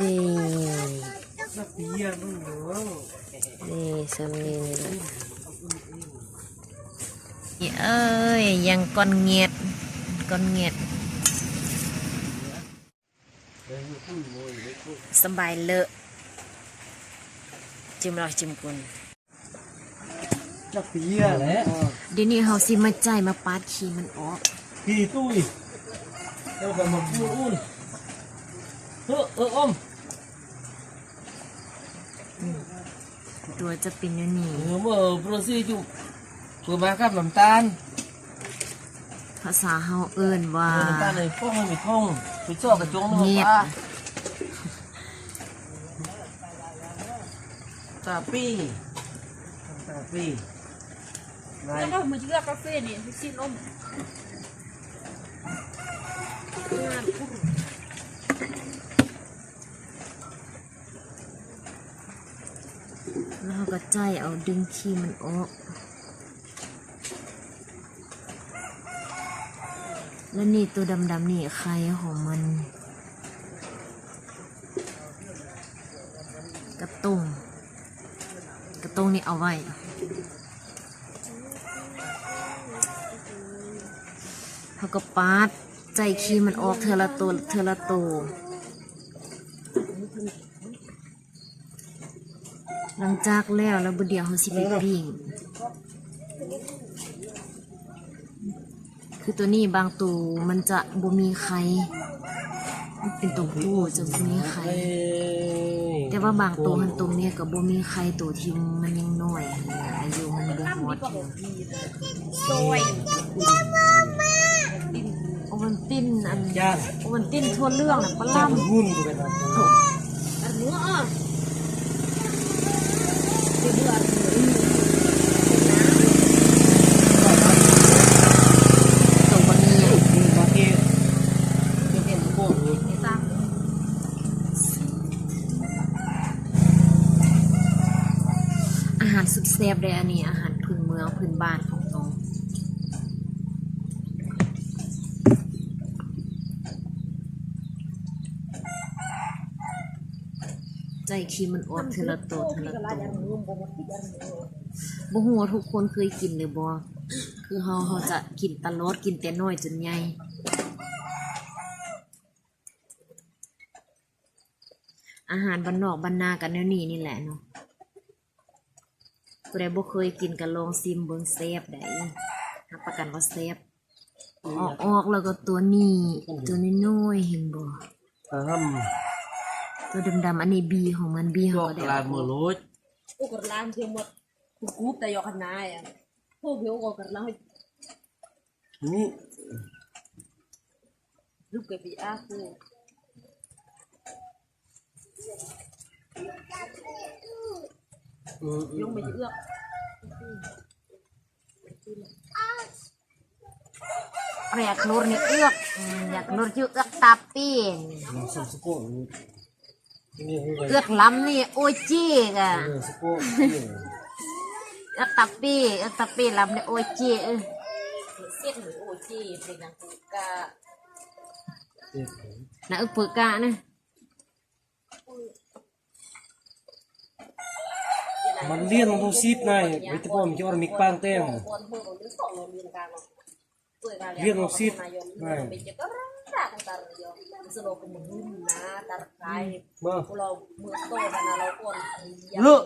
นี่นักเรียนมึงเนาะนี่สำนีนี่แหละนี่เอ้ยยังก้อนเงียดก้อนเงียดสำบายเลอะจิ้มรอยจิ้มกุนนักเรียนแหละเดี๋ยวนี้เฮาสิมาใจายมาปาดขี้มันออกพี่ตุ้ยแล้วก็มาพูดอุ่นเฮ้อเอออม ตัวจะเป็นอย่างนี้เออเมื่อโปรซีจุเปิดมากับน้ำตาลภาษาเฮาเอิ้นว่าน้ำตาลเลยพ่อไม่มีท่องไปชอบกระจงเงียบป้าตาปี้ตาปี้นายแล้วก็มือเลือกกาแฟนี่ซินอม ใจเอาดึงขี้มันออก แล้วนี่ตัวดำๆนี่ใครของมัน กระตุงกระตุงนี่เอาไว้เขาก็ปาดใจขี้มันออกเทอละตัวเทอละตัว หลังจากแล้วแล้วบุเดียวเขาสิไปปิ้งคือตัวนี้บางตัวมันจะบ่มีไข่มันเป็นตัวผู้จะบ่มีไข่แต่ว่าบางตัวมันตัวเมียกับบ่มีไข่ตัวที่มันยังน้อยอายุมันบ่ฮอดอยู่ซอยโอวันตินอันย่างโอวันตินทั่วเรื่องน่ะปลาจับล่ำหุ้นกูไปทำอันเนื้ออะตัวบะเนียมาเก็ตเก็ตพวกนี้ไม่ตั้ง อาหารสุดแซ่บเลยอันนี้อาหาร ใจคีมันอดเทละตัวเทละตัวบ่ฮู้ว่าทุกคนเคยกินหรือบ่คือเฮาเฮาจะกินตลอดกินแต่น้อยจนใหญ่อาหารบ้านนอกบ้านนากันแนวนี้นี่แหละเนาะผู้ใดบ่เคยกินก็ลองซิมเบิ่งแซ่บได้รับประกันว่าแซ่บออกออกแล้วก็ตัวนี้ ตัวน้อยๆเห็นบ่ทำ ตัวดำๆอันนี้บีของมันบีพเขาวกก็ได้ลายมือรถอุกรลามเทียมหมดกูกูแต่ยอกันนายอะพวกเพียวกกันแล้วให้นี่ลูกเกปีอาคูอืมลงไปเอื้ อกอยาก nur ni uk อยาก nur juga tapi สมสกุลนี่คือ uk lam ni oci ka สกุล uk tapi uk tapi lam ni oci เส้นหรือโอจีเป็นนางกูกา nak uk peka ni มันเลี้ยงต้องซีบนายไปตะปอมจะอรมิกปางเต้งคนเพิ่งหรือสองเรียนการเปิดการเรีย กเราซิดเป็นจะก็รักกันเดียวสโลกุมุนนะตาไก มา เราเมื่อโตกันนะเราคน เลิก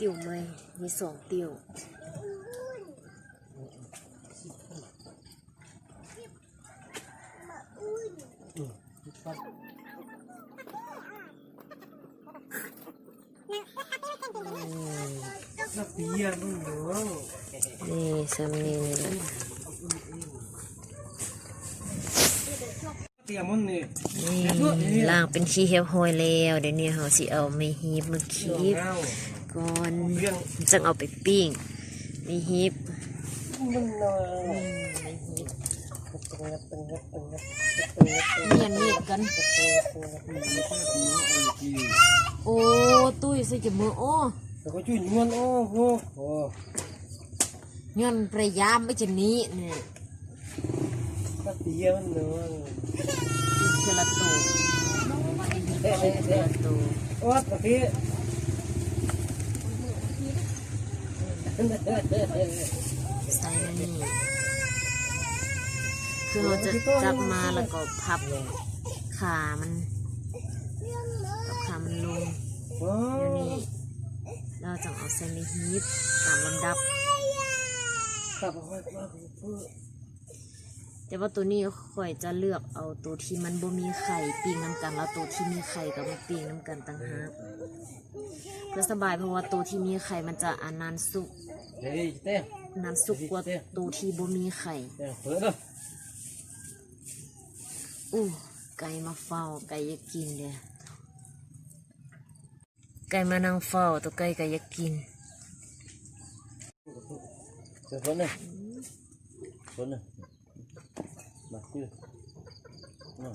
ติ่วไหมมีสองติ่ว นักเรียนมึงเนาะ นี่สำนีนี่แหละเตรียมมันนี่นี่ล่างเป็นขี้เหี่ยวหอยแล้วเดี๋ยวนี้เขาสิเอาไม่ฮีบมาคีบเงาก่อนเรื่องจังเอาไปปิ้งไม่ฮีบมันเนาะไม่ฮีบปกเมียนมีดกัน โอ้ ตุ้ยใส่จมูกโอ้ แต่ก็ช่วยนวลโอ้โหโอ้ย้อนพยายามไม่จะนี้เนี่ยก็เตี้ยมันเนื้อกินเทละตัวกินเทละตัวโอ้ตะกี้ใส่ในนี่คือเราจะจับมาแล้วก็พับขามันขามันลงอ้เดี๋ยวนี้ เราจะเอาใส่ในฮีทตามลำดับกลับมาค่อยมาเพื่อแต่ว่าตัวนี้ข่อยจะเลือกเอาตัวที่มันบ่มีไข่ปิ้งน้ำกัน แล้วตัวที่มีไข่ก็มาปิ้งน้ำกันต่างหากเพื่อสบายเพราะว่าตัวที่มีไข่มันจะอานานสุกนานสุกกว่าตัวที่บ่มีไข่เต้เปิดเลยอู้ไก่มาเฝ้าไก่อยากกินเด้อ ไก่มานั่งเฝ้าตัวไก่ก็อยากกินเปิดเลยเปิดเลยมาคุยมา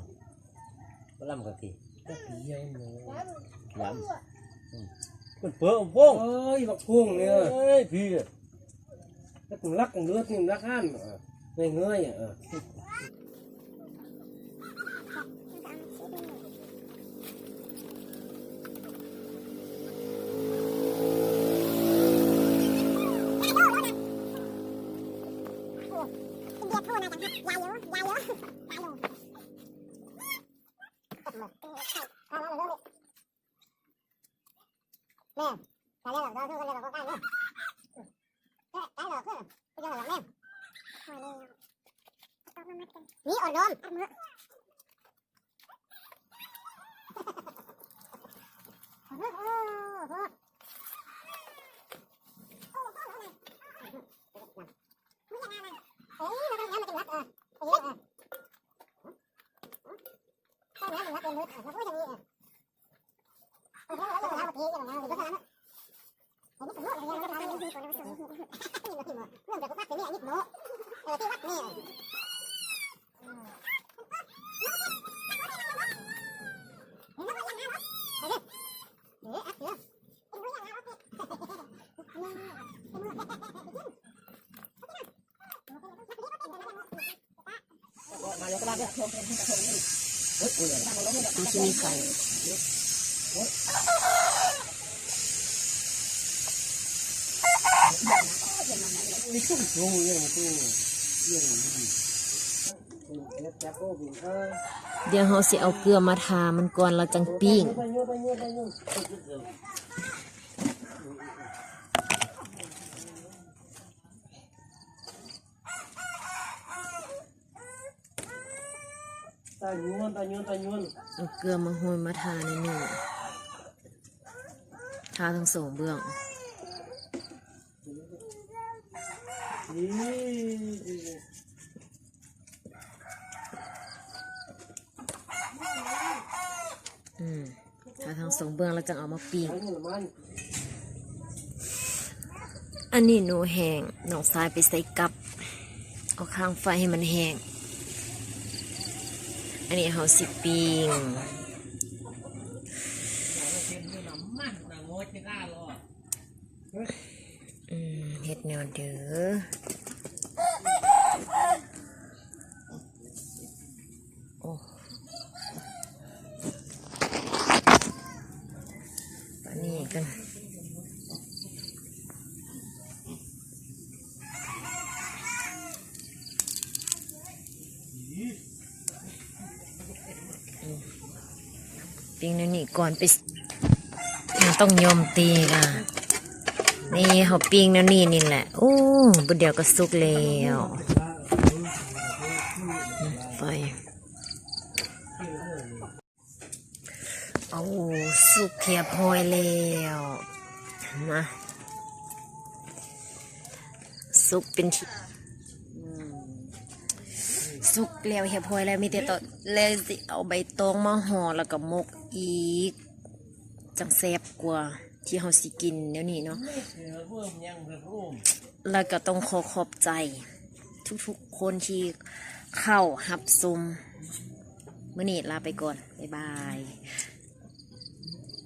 ก็ลำกันทีก็เกันเลือดถึงรักห้านเงยเงยอะนี่อ่อนโยนเฮ้ ยเราต้องย้ำมันจะเออเออเออถ้าย้มันรัดเป็นมือเออเขาพูดอย่างนี้เออเออแล้วเราทำแบบนี้อย่างนั้นเราทำเห็นมันสมมติอย่างนี้เราทำอย่างนี้คนเราสมมตินี่เราที่หมดเรื่องจากวัดเป็นนี่อันนี้โมเออที่วัดนี่ ตัวที่มีไข่ลงยังตู้ยังดีเล็บแจ็คโก้บินเออเดี๋ยวเราสิเอาเกลือมาทามันก่อนเราจังปิ้ง ตาโยนตาโยนตาโยนเอาเกลือมาโหยมาทาในนี่ทาทั้งสองเบื้อง นี่อืมทาทั้งสองเบื้องแล้วจังเอามาปิ้งอันนี้หนูแห้งน้องสายไปใส่กับ เอาข้างไฟให้มันแห้ง อันนี้เขาสิปิงอืมเฮ็ดแนวเด้อโอ้านนี้กัน ปิ้งนี่นี่ก่อนไปมันต้องยอมตีล่ะ นี่เขาปิ้งแล้วนี่นี่แหละโอ้บุเดียวก็สุกแล้วไฟเอาสุกเขียบพอยแล้วนะสุกเป็นที่ สุกแล้วเหียบหอยแล้วมีแต่ตอนเลยสิเอาใบตองมาห่อแล้วก็มกอีก จังแซ่บกว่าที่เฮาสิกินเดี๋ยวนี้เนาะแล้วก็ต้องขอขอบใจ ทุกๆคนที่เข้าหับซุมเมื่อนี้ลาไปก่อน บ๊ายบาย